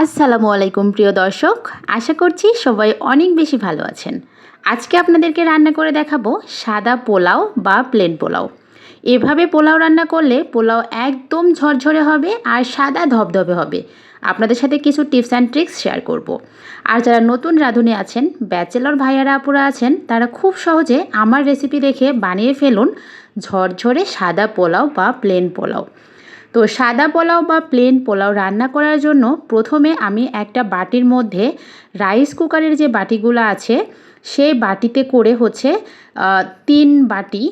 আসসালামু আলাইকুম, প্রিয় দর্শক। আশা করছি সবাই অনেক বেশি ভালো আছেন। আজকে আপনাদেরকে রান্না করে দেখাবো সাদা পোলাও বা প্লেন পোলাও। এভাবে পোলাও রান্না করলে পোলাও একদম ঝরঝরে হবে আর সাদা ধবধবে হবে। আপনাদের সাথে কিছু টিপস অ্যান্ড ট্রিক্স শেয়ার করব। আর যারা নতুন রাঁধুনি আছেন, ব্যাচেলর ভাইয়ারা, আপুরা আছেন, তারা খুব সহজে আমার রেসিপি দেখে বানিয়ে ফেলুন ঝরঝরে সাদা পোলাও বা প্লেন পোলাও। তো সাদা পোলাও বা প্লেন পোলাও রান্না করার জন্য প্রথমে আমি একটা বাটির মধ্যে রাইস কুকারের যে বাটিগুলো আছে, সেই বাটিতে করে হচ্ছে তিন বাটি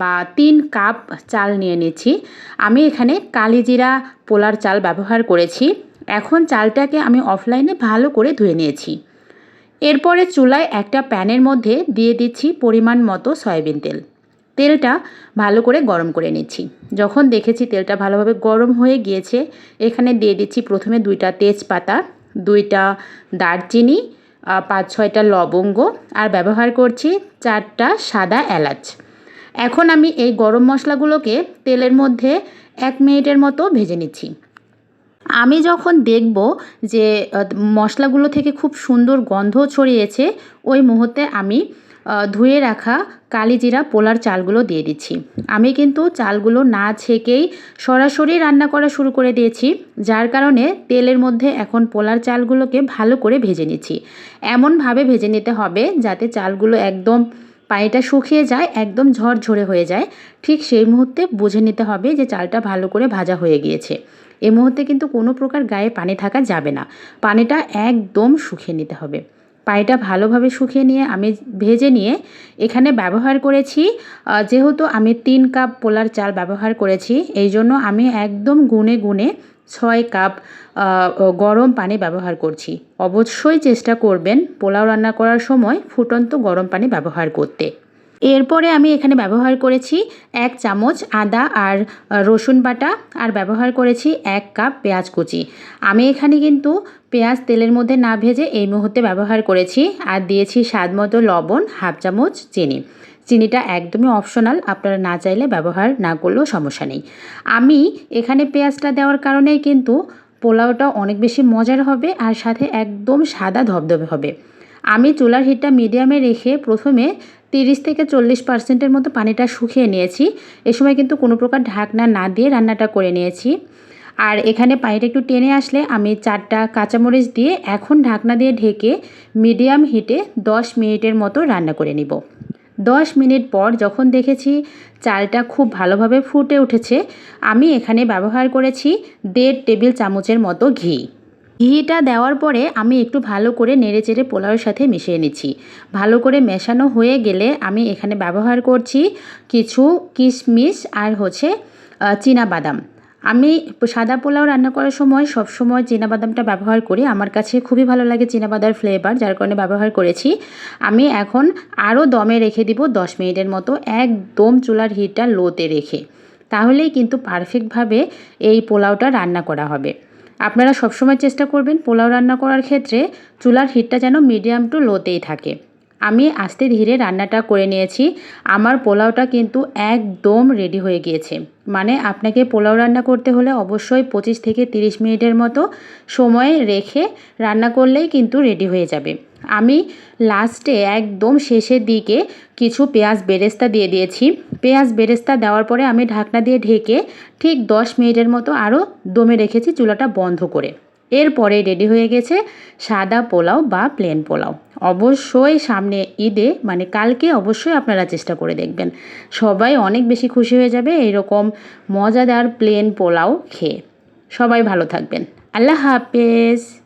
বা তিন কাপ চাল নিয়ে নিচ্ছি। আমি এখানে কালিজিরা পোলার চাল ব্যবহার করেছি। এখন চালটাকে আমি অফলাইনে ভালো করে ধুয়ে নিয়েছি। এরপরে চুলায় একটা প্যানের মধ্যে দিয়ে দিচ্ছি পরিমাণ মতো সয়াবিন তেল। তেলটা ভালো করে গরম করে নিচ্ছি। যখন দেখেছি তেলটা ভালোভাবে গরম হয়ে গিয়েছে, এখানে দিয়ে দিচ্ছি প্রথমে দুইটা তেজপাতা, দুইটা দারচিনি পাঁচ ছয়টা লবঙ্গ আর ব্যবহার করছি চারটা সাদা এলাচ। এখন আমি এই গরম মশলাগুলোকে তেলের মধ্যে এক মিনিটের মতো ভেজে নিচ্ছি। আমি যখন দেখব যে মশলাগুলো থেকে খুব সুন্দর গন্ধ ছড়িয়েছে, ওই মুহূর্তে আমি ধুয়ে রাখা কালিজিরা পোলার চালগুলো দিয়ে দিচ্ছি। আমি কিন্তু চালগুলো না ছেঁকেই সরাসরি রান্না করা শুরু করে দিয়েছি, যার কারণে তেলের মধ্যে এখন পোলার চালগুলোকে ভালো করে ভেজে নিচ্ছি। এমনভাবে ভেজে নিতে হবে যাতে চালগুলো একদম পানিটা শুকিয়ে যায়, একদম ঝরঝরে হয়ে যায়। ঠিক সেই মুহূর্তে বুঝে নিতে হবে যে চালটা ভালো করে ভাজা হয়ে গিয়েছে। এ মুহূর্তে কিন্তু কোনো প্রকার গায়ে পানি থাকা যাবে না। পানিটা একদম শুকিয়ে নিতে হবে। পানিটা ভালোভাবে শুকিয়ে নিয়ে আমি ভেজে নিয়ে এখানে ব্যবহার করেছি যেহেতু আমি তিন কাপ পোলার চাল ব্যবহার করেছি, এই জন্য আমি একদম গুনে গুনে ছয় কাপ গরম পানি ব্যবহার করছি। অবশ্যই চেষ্টা করবেন পোলাও রান্না করার সময় ফুটন্ত গরম পানি ব্যবহার করতে। এরপরে আমি এখানে ব্যবহার করেছি এক চামচ আদা আর রসুন বাটা, আর ব্যবহার করেছি এক কাপ পেঁয়াজ কুচি। আমি এখানে কিন্তু পেঁয়াজ তেলের মধ্যে না ভেজে এই মুহূর্তে ব্যবহার করেছি। আর দিয়েছি স্বাদ মতো লবণ, হাফ চামচ চিনি। চিনিটা একদমই অপশনাল, আপনারা না চাইলে ব্যবহার না করলেও সমস্যা নেই। আমি এখানে পেঁয়াজটা দেওয়ার কারণেই কিন্তু পোলাওটা অনেক বেশি মজার হবে আর সাথে একদম সাদা ধবধবে হবে। আমি চুলার হিটটা মিডিয়ামে রেখে প্রথমে তিরিশ থেকে চল্লিশ পার্সেন্টের মতো পানিটা শুকিয়ে নিয়েছি। এ সময় কিন্তু কোনো প্রকার ঢাকনা না দিয়ে রান্নাটা করে নিয়েছি। আর এখানে পানিটা একটু টেনে আসলে আমি চারটা কাঁচামরিচ দিয়ে এখন ঢাকনা দিয়ে ঢেকে মিডিয়াম হিটে দশ মিনিটের মতো রান্না করে নিব। দশ মিনিট পর যখন দেখেছি চালটা খুব ভালোভাবে ফুটে উঠেছে, আমি এখানে ব্যবহার করেছি দেড় টেবিল চামচের মতো ঘি। ঘিটা দেওয়ার পরে আমি একটু ভালো করে নেড়ে চেড়ে পোলাওয়ের সাথে মিশিয়ে নিচ্ছি। ভালো করে মেশানো হয়ে গেলে আমি এখানে ব্যবহার করছি কিছু কিশমিশ আর হচ্ছে চীনা বাদাম আমি সাদা পোলাও রান্না করার সময় সব সময় বাদামটা ব্যবহার করি। আমার কাছে খুবই ভালো লাগে বাদার ফ্লেভার যার কারণে ব্যবহার করেছি। আমি এখন আরও দমে রেখে দিব দশ মিনিটের মতো, একদম চুলার হিটটা লোতে রেখে। তাহলেই কিন্তু পারফেক্টভাবে এই পোলাওটা রান্না করা হবে। আপনারা সবসময় চেষ্টা করবেন পোলাও রান্না করার ক্ষেত্রে চুলার হিটটা যেন মিডিয়াম টু লোতেই থাকে। আমি আস্তে ধীরে রান্নাটা করে নিয়েছি। আমার পোলাওটা কিন্তু একদম রেডি হয়ে গিয়েছে। মানে আপনাকে পোলাও রান্না করতে হলে অবশ্যই পঁচিশ থেকে তিরিশ মিনিটের মতো সময় রেখে রান্না করলেই কিন্তু রেডি হয়ে যাবে। আমি লাস্টে একদম শেষের দিকে কিছু পেঁয়াজ বেরেস্তা দিয়ে দিয়েছি। পেঁয়াজ বেরেস্তা দেওয়ার পরে আমি ঢাকনা দিয়ে ঢেকে ঠিক দশ মিনিটের মতো আরও দমে রেখেছি চুলাটা বন্ধ করে। এরপরে রেডি হয়ে গেছে সাদা পোলাও বা প্লেন পোলাও। অবশ্যই সামনে ঈদে মানে কালকে অবশ্যই আপনারা চেষ্টা করে দেখবেন। সবাই অনেক বেশি খুশি হয়ে যাবে এরকম মজাদার প্লেন পোলাও খেয়ে। সবাই ভালো থাকবেন। আল্লাহ হাফেজ।